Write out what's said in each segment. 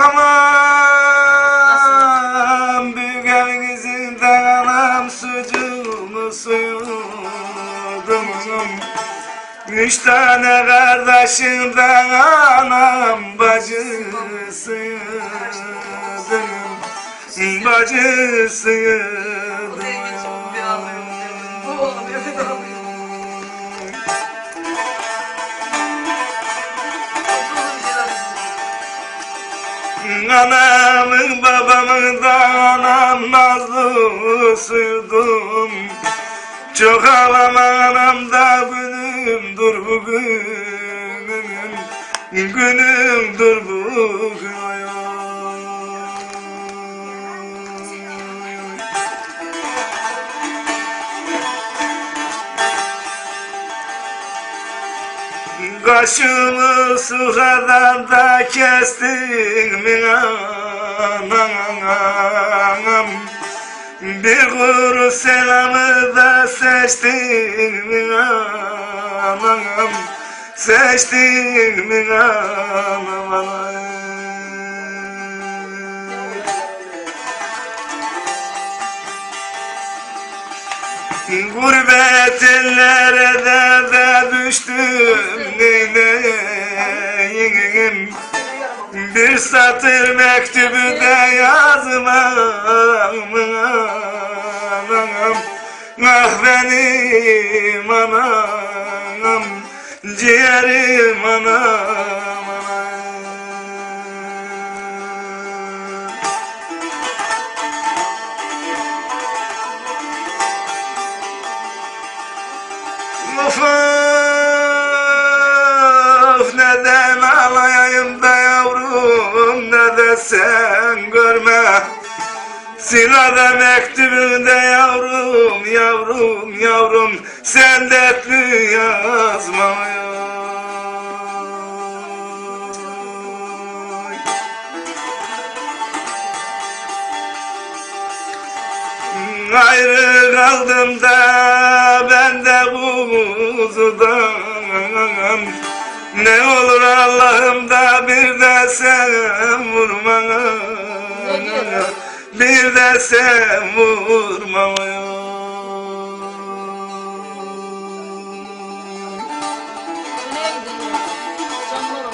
Aman büyük evinizden anam sucuğumu suyudum Üç tane kardeşimden anam bacısıydım Bacısıydım Anamın babamın da anam nazlısıydım Çok ağlama da günümdür bugün Günümdür bugün Kaşımı sukadan da kestin mi? Anam Bir kuru selamı da seçtin mi? Anam Seçtin mi? Anam Gurbet ellere de, de Bir satır mektubu da yazmam. Ah benim anam Ciğerim anam Of of neden sen görme Silada mektubunda yavrum yavrum yavrum sen dertli yazma ya. Ayrı kaldım da ben de kuzudan Ne olur Allah'ım Bir de sen vurma Nereye gidelim? Camlar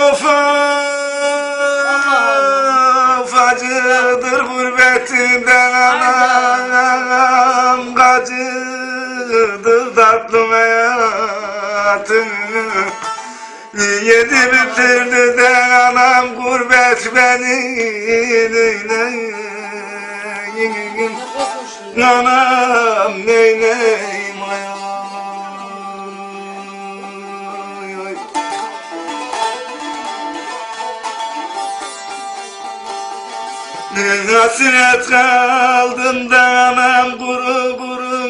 Of of acıdır gurbetinden anam Acıdır tatlı hayatım Yedi bitirdi de anam gurbet beni. Anam neyleyim ayağım Hasret kaldım da anam kuru kuru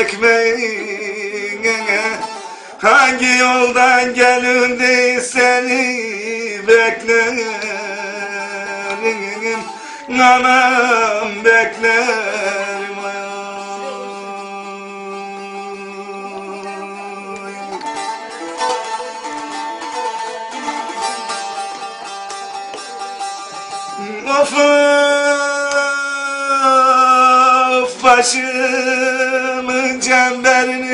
ekmeğine Hangi yoldan gelindi seni beklerim? Anam beklerim Of of başımın çemberinizden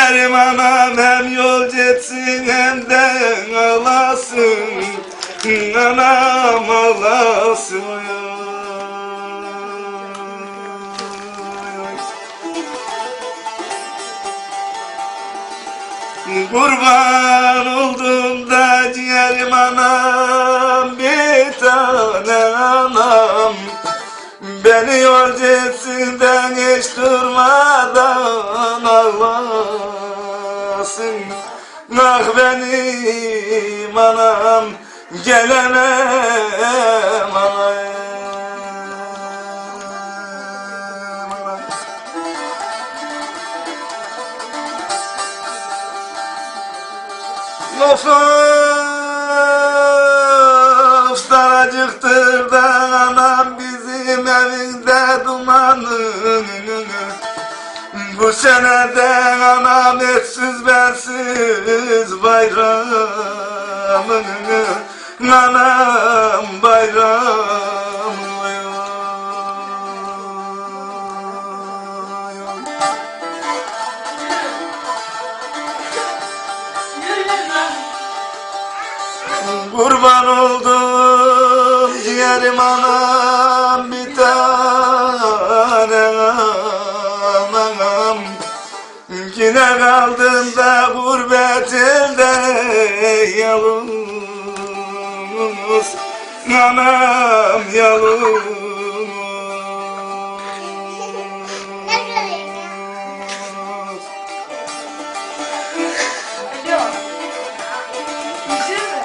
Ciğerim anam hem yol etsin hem de ağlasın. Anam ağlasın. Kurban oldum da ciğerim anam bir tane anam Beni yolcu etsinden hiç durmadan ağlasın. Ah benim anam gelemem anam. Of of daracıktır Bu seneden anam etsiz bensiz bayramın Anam bayram Kurban oldum ciğerim anam bir kaldım da gurbet elde yalnız Anam yalnız.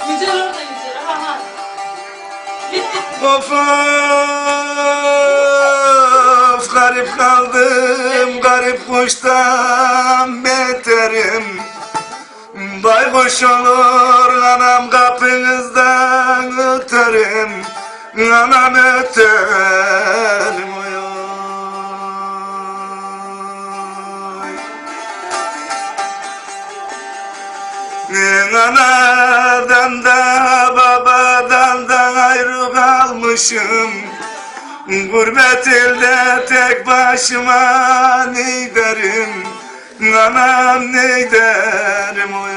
Yücel orada Yücel. Ha ha. Bitti. Of garip kaldım garip kuştan beterim. Baykuş olur anam kapınızdan öterim. Anam öterim. Anadan da babadan da ayrı kalmışım Gurbet elde tek başıma ne derim? Anam ne derim oy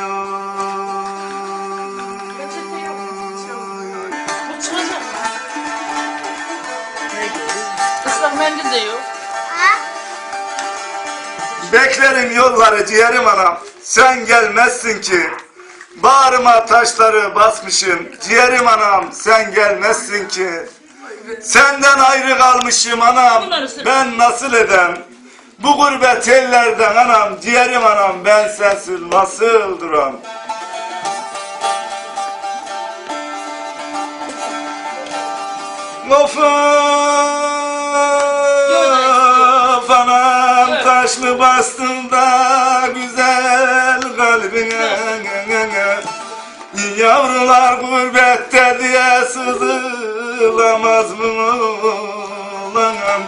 mendil de yok. Beklerim yolları ciğerim anam. Sen gelmezsin ki. Bağrıma taşları basmışım. Ciğerim anam sen gelmezsin ki Senden ayrı kalmışım anam. Ben nasıl edem? Bu gurbet ellerden anam Ciğerim anam. Ben sensiz nasıl duram? Of of anam taş mı bastın da güzel kalbine Yavrular gurbette diye sızılamaz mı olanam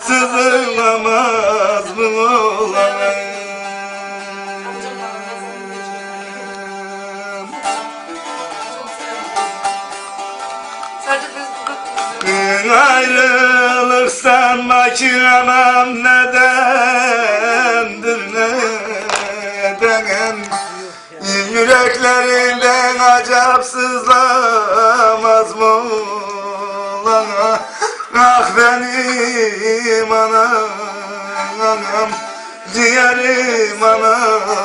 Sızılamaz mı olanam ki anam nedendir neden Yüreklerinden acap sızlamaz mı lan Ah benim anam Ciğerim anam